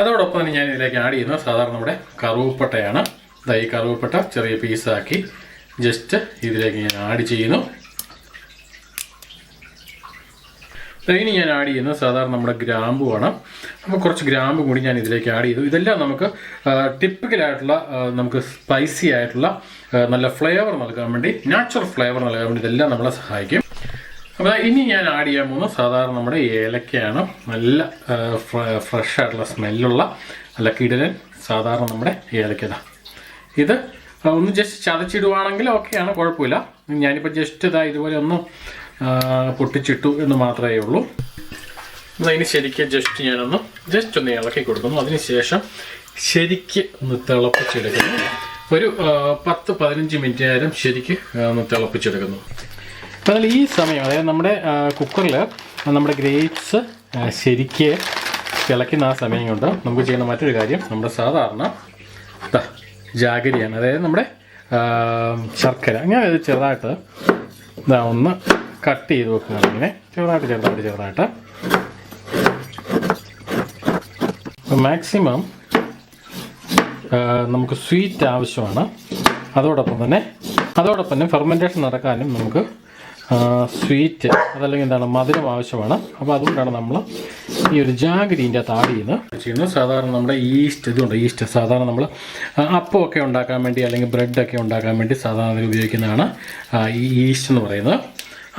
അതോടൊപ്പം തന്നെ ഞാൻ ഇതിലേക്ക് ആഡ് ചെയ്യുന്നത് സാധാരണ നമ്മുടെ കറുവപ്പട്ടയാണ്. ഈ കറുവപ്പട്ട ചെറിയ പീസാക്കി ജസ്റ്റ് ഇതിലേക്ക് ഞാൻ ആഡ് ചെയ്യുന്നു. ഇനി ഞാൻ ആഡ് ചെയ്യുന്നത് സാധാരണ നമ്മുടെ ഗ്രാമ്പുമാണ് അപ്പോൾ കുറച്ച് ഗ്രാമ്പ് കൂടി ഞാൻ ഇതിലേക്ക് ആഡ് ചെയ്തു. ഇതെല്ലാം നമുക്ക് ടിപ്പിക്കലായിട്ടുള്ള നമുക്ക് സ്പൈസി ആയിട്ടുള്ള നല്ല ഫ്ലേവർ നൽകാൻ വേണ്ടി നാച്ചുറൽ ഫ്ലേവർ നൽകാൻ വേണ്ടി ഇതെല്ലാം നമ്മളെ സഹായിക്കും. അപ്പോൾ ഇനി ഞാൻ ആഡ് ചെയ്യാൻ പോകുന്നത് സാധാരണ നമ്മുടെ ഏലക്കയാണ്. നല്ല ഫ്രഷ് ആയിട്ടുള്ള സ്മെല്ലുള്ള നല്ല കിടലൻ സാധാരണ നമ്മുടെ ഏലക്കത ഇത്. ഒന്ന് ജസ്റ്റ് ചതച്ചിടുവാണെങ്കിൽ ഓക്കെയാണ് കുഴപ്പമില്ല. ഞാനിപ്പോൾ ജസ്റ്റ് ഇതാ ഇതുപോലെ ഒന്ന് പൊട്ടിച്ചിട്ടു എന്ന് മാത്രമേ ഉള്ളൂ. അതിന് ശരിക്ക് ജസ്റ്റ് ഞാനൊന്ന് ജസ്റ്റ് ഒന്ന് ഇളക്കി കൊടുക്കുന്നു. അതിനുശേഷം ശരിക്ക് ഒന്ന് തിളപ്പിച്ചെടുക്കുന്നു. ഒരു പത്ത് പതിനഞ്ച് മിനിറ്റ് നേരം ശരിക്ക് ഒന്ന് തിളപ്പിച്ചെടുക്കുന്നു. എന്നാൽ ഈ സമയം അതായത് നമ്മുടെ കുക്കറിൽ നമ്മുടെ ഗ്രേപ്സ് ശരിക്ക് തിളയ്ക്കുന്ന ആ സമയം കൊണ്ട് നമുക്ക് ചെയ്യുന്ന മറ്റൊരു കാര്യം നമ്മുടെ സാധാരണ ജാഗരിയാണ്. അതായത് നമ്മുടെ ശർക്കര. അങ്ങനെ ചെറുതായിട്ട് ഇതാ ഒന്ന് കട്ട് ചെയ്ത് വെക്കുകയാണ് ഇങ്ങനെ. ചെറുതായിട്ട് ചെറുതായിട്ട് ചെറുതായിട്ട്. മാക്സിമം നമുക്ക് സ്വീറ്റ് ആവശ്യമാണ്. അതോടൊപ്പം തന്നെ അതോടൊപ്പം തന്നെ ഫെർമെന്റേഷൻ നടക്കാനും നമുക്ക് സ്വീറ്റ് അതല്ലെങ്കിൽ എന്താണ് മധുരം ആവശ്യമാണ്. അപ്പോൾ അതുകൊണ്ടാണ് നമ്മൾ ഈ ഒരു ജാഗരീന്റെ ആഡ് ചെയ്യുന്നത്. സാധാരണ നമ്മുടെ ഈസ്റ്റ് ഇതുണ്ട് ഈസ്റ്റ് സാധാരണ നമ്മൾ അപ്പമൊക്കെ ഉണ്ടാക്കാൻ വേണ്ടി അല്ലെങ്കിൽ ബ്രെഡൊക്കെ ഉണ്ടാക്കാൻ വേണ്ടി സാധാരണ ഉപയോഗിക്കുന്നതാണ് ഈ ഈസ്റ്റ് എന്ന് പറയുന്നത്.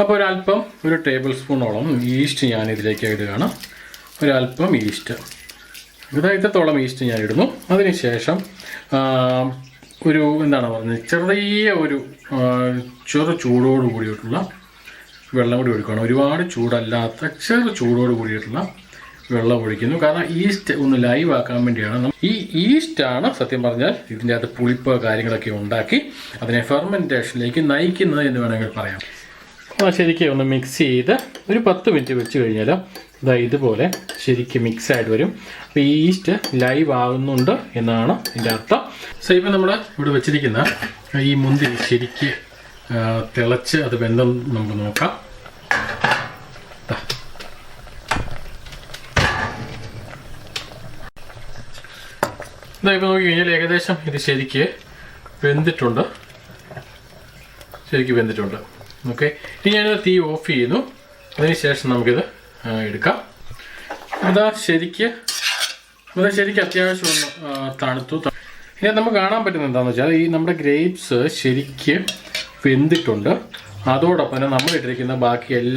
അപ്പോൾ ഒരല്പം ഒരു ടേബിൾ സ്പൂണോളം ഈസ്റ്റ് ഞാൻ ഇതിലേക്ക് ഇടുകയാണ് ഒരല്പം ഈസ്റ്റ് ഇതായിട്ടത്തോളം ഈസ്റ്റ് ഞാൻ ഇടുന്നു അതിനുശേഷം ഒരു എന്താണ് പറഞ്ഞത്? ചെറിയ ഒരു ചെറു ചൂടോട് കൂടിയിട്ടുള്ള വെള്ളം കൂടി ഒഴിക്കണം. ഒരുപാട് ചൂടല്ലാത്ത ചെറു ചൂടോട് കൂടിയിട്ടുള്ള വെള്ളം ഒഴിക്കുന്നു. കാരണം ഈസ്റ്റ് ഒന്ന് ലൈവ് ആക്കാൻ വേണ്ടിയാണ് ഈ ഈസ്റ്റാണ് സത്യം പറഞ്ഞാൽ ഇതിന്റെ അകത്ത് പുളിപ്പ് കാര്യങ്ങളൊക്കെ ഉണ്ടാക്കി അതിനെ ഫെർമെന്റേഷനിലേക്ക് നയിക്കുന്നത് എന്ന് വേണമെങ്കിൽ പറയാം. ശരിക്കും ഒന്ന് മിക്സ് ചെയ്ത് ഒരു പത്ത് മിനിറ്റ് വെച്ച് കഴിഞ്ഞാൽ ഇതാ ഇതുപോലെ ശരിക്കും മിക്സ് ആയിട്ട് വരും. അപ്പോൾ ഈ ഈസ്റ്റ് ലൈവ് ആകുന്നുണ്ട് എന്നാണ് ഇതിന്റെ അർത്ഥം. സോ ഇപ്പം നമ്മൾ ഇവിടെ വെച്ചിരിക്കുന്ന ഈ മുന്തിരി ശരിക്ക് തിളച്ച് അത് വെന്തം നമുക്ക് നോക്കാം. ഇതാ ഇപ്പം നോക്കി കഴിഞ്ഞാൽ ഏകദേശം ഇത് ശരിക്ക് വെന്തിട്ടുണ്ട്. ശരിക്ക് വെന്തിട്ടുണ്ട്. ഓക്കെ ഇനി ഞാനിത് തീ ഓഫ് ചെയ്യുന്നു. അതിനുശേഷം നമുക്കിത് എടുക്കാം. അതാ ശരിക്ക്. അതാ ശരിക്ക് അത്യാവശ്യം തണുത്തു. ഇനി നമുക്ക് കാണാൻ പറ്റുന്നത് എന്താണെന്ന് വെച്ചാൽ ഈ നമ്മുടെ ഗ്രേപ്സ് ശരിക്ക് വെന്തിട്ടുണ്ട്. അതോടൊപ്പം തന്നെ നമ്മൾ ഇട്ടിരിക്കുന്ന ബാക്കി എല്ലാ